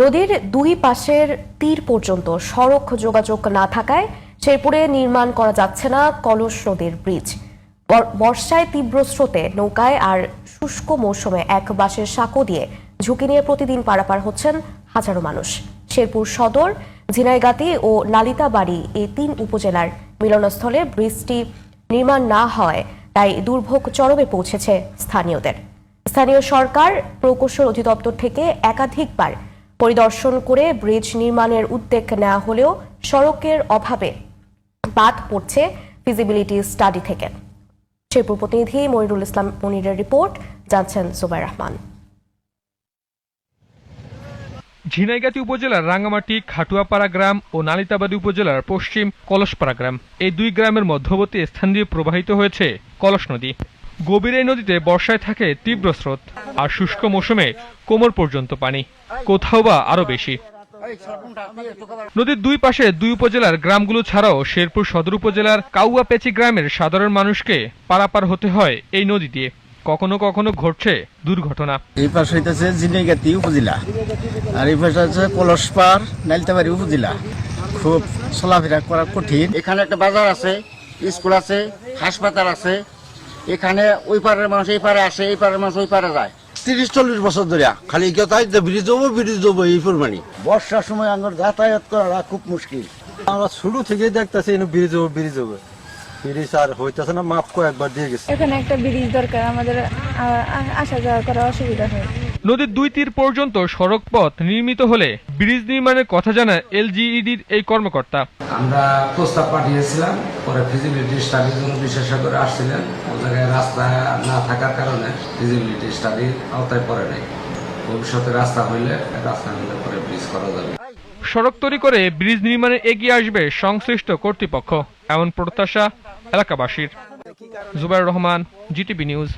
নদীর দুই পাশের তীর পর্যন্ত সড়ক যোগাযোগ না থাকায় শেরপুরে নির্মাণ করা যাচ্ছে না কলস নদীর ব্রিজ। বর্ষায় তীব্র স্রোতে নৌকায় আর শুষ্ক মৌসুমে এক বাসের সাঁকো দিয়ে ঝুঁকি নিয়ে প্রতিদিন পারাপার হচ্ছেন হাজারো মানুষ। শেরপুর সদর, ঝিনাইগাতি ও নালিতাবাড়ি এই তিন উপজেলার মিলনস্থলে ব্রিজটি নির্মাণ না হয়, তাই দুর্ভোগ চরমে পৌঁছেছে স্থানীয়দের। স্থানীয় সরকার প্রকৌশল অধিদপ্তর থেকে একাধিকবার পরিদর্শন করে ব্রিজ নির্মাণের উদ্যোগ নেওয়া হলেও সড়কের অভাবে বাদ পড়ছে ফিজিবিলিটি স্টাডি থেকে। শেরপুর প্রতিনিধি মনিরুল ইসলাম মনিরের রিপোর্ট, জানছেন জুবাইর রহমান। ঝিনাইগাতি উপজেলার রাঙ্গামাটি, খাটুয়াপাড়া গ্রাম ও নালিতাবাদী উপজেলার পশ্চিম কলসপাড়া গ্রাম। এই দুই গ্রামের মধ্যবর্তী স্থান দিয়ে প্রবাহিত হয়েছে কলস নদী। গভীর এই নদীতে বর্ষায় থাকে তীব্র স্রোত, আর শুষ্ক মৌসুমে কোমর পর্যন্ত পানি, কোথাও বা আরও বেশি। নদীর দুই পাশে দুই উপজেলার গ্রামগুলো ছাড়াও শেরপুর সদর উপজেলার কাউয়াপেচি গ্রামের সাধারণ মানুষকে পারাপার হতে হয় এই নদী দিয়ে। কখনো কখনো ঘটছে দুর্ঘটনা। এই পাশে হইতেছে জিনেগাতি উপজেলা, আর এই পাশে হচ্ছে কলসপাড়, নাইলতাবাড়ি উপজেলা। খুব চলাফেরা করা কঠিন। এখানে একটা বাজার আছে, স্কুল আছে, হাসপাতাল আছে এখানে ওই পারের মানুষ এই পারে আসে এই পারের মানুষ ওই পাড়ে যায়। তিরিশ চল্লিশ বছর ধরে খালি কেউ তাই ব্রিজ হব ব্রিজ যাব এই পরিমাণে বর্ষার সময় আমার যাতায়াত করা খুব মুশকিল। আমরা শুরু থেকেই দেখতেছি এনে ব্রিজ হবে ব্রিজ হবে। ব্রিজ আর হইতেছে না মাপ কয়েকবার দিয়ে গেছে। এখানে একটা ব্রিজ দরকার আমাদের আসা যাওয়া করা অসুবিধা হয়। নদীর দুই তীর পর্যন্ত সড়ক পথ নির্মিত হলে ব্রিজ নির্মাণের কথা জানায় এলজিইডির এই কর্মকর্তা। আমরা প্রস্তাব পাঠিয়েছিলাম পরে ফিজিবিলিটি স্টাডির জন্য বিশেষজ্ঞরা আসছিলেন। ও জায়গায় রাস্তা না থাকার কারণে ফিজিবিলিটি স্টাডির আওতায় পড়ে নাই। ভবিষ্যতে রাস্তা হইলে রাস্তা হইলে পরে ব্রিজ করা যাবে। সড়ক তৈরি করে ব্রিজ নির্মাণে এগিয়ে আসবে সংশ্লিষ্ট কর্তৃপক্ষ এমন প্রত্যাশা এলাকাবাসীর। Zubair Rahman GTV news.